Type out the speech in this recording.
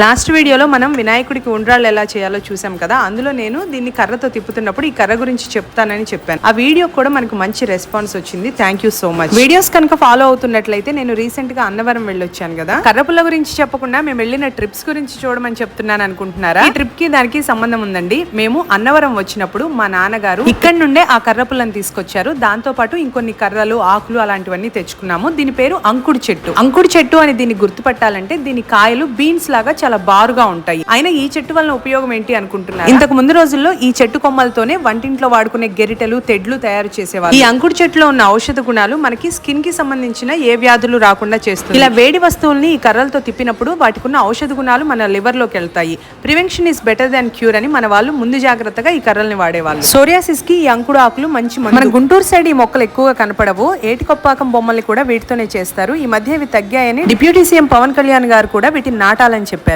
Last వీడియోలో మనం వినాయకుడికి ఉండ్రాళ్ళు ఎలా చేయాలో చూసాం కదా. అందులో నేను దీన్ని కర్రతో తిప్పుతున్నప్పుడు ఈ కర్ర గురించి చెప్తానని చెప్పాను. ఆ వీడియో కూడా మనకు మంచి రెస్పాన్స్ వచ్చింది. Thank you so much videos కనుక ఫాలో అవుతున్నట్లయితే నేను రీసెంట్గా అన్నవరం వెళ్ళొచ్చాను కదా. కర్రపుల్ల గురించి చెప్పకుండా మేము వెళ్ళిన ట్రిప్స్ గురించి చూడమని చెప్తున్నాను అనుకుంటున్నారా? ఈ ట్రిప్కి దానికి సంబంధం ఉందండి. మేము అన్నవరం వచ్చినప్పుడు మా నాన్నగారు ఇక్కడ నుండే ఆ కర్రపుల్లని తీసుకొచ్చారు. దాంతో పాటు ఇంకొన్ని కర్రలు ఆకులు అలాంటివన్నీ తెచ్చుకున్నాము. దీని పేరు అంకుడు చెట్టు. అంకుడు చెట్టు అని దీన్ని గుర్తుపట్టాలంటే దీని కాయలు బీన్స్ లాగా చాలా బారుగా ఉంటాయి. అయినా ఈ చెట్టు వలన ఉపయోగం ఏంటి అనుకుంటున్నారు? ఇంతకు ముందు రోజుల్లో ఈ చెట్టు కొమ్మలతోనే వంటింట్లో వాడుకునే గెరిటెలు తెడ్లు తయారు చేసేవారు. ఈ అంకుడు చెట్టులో ఉన్న ఔషధ గుణాలు మనకి స్కిన్కి సంబంధించిన ఏ వ్యాధులు రాకుండా చేస్తుంది. ఇలా వేడి వస్తువుల్ని ఈ కర్రలతో తిప్పినప్పుడు వాటికి ఉన్న ఔషధ గుణాలు మన లివర్లోకి వెళ్తాయి. Prevention is better than cure అని మన వాళ్ళు ముందు జాగ్రత్తగా ఈ కర్రల్ని వాడేవాళ్ళు. సోరియాసిస్కి ఈ అంకుడు ఆకులు మంచి మందు. మన గుంటూరు సైడ్ ఈ మొక్కలు ఎక్కువగా కనపడవు. ఏటికొప్పాకం బొమ్మల్ని కూడా వీటితోనే చేస్తారు. ఈ మధ్య ఇవి తగ్గాయని డిప్యూటీ సీఎం పవన్ కళ్యాణ్ గారు కూడా వీటిని నాటాలని చెప్పారు.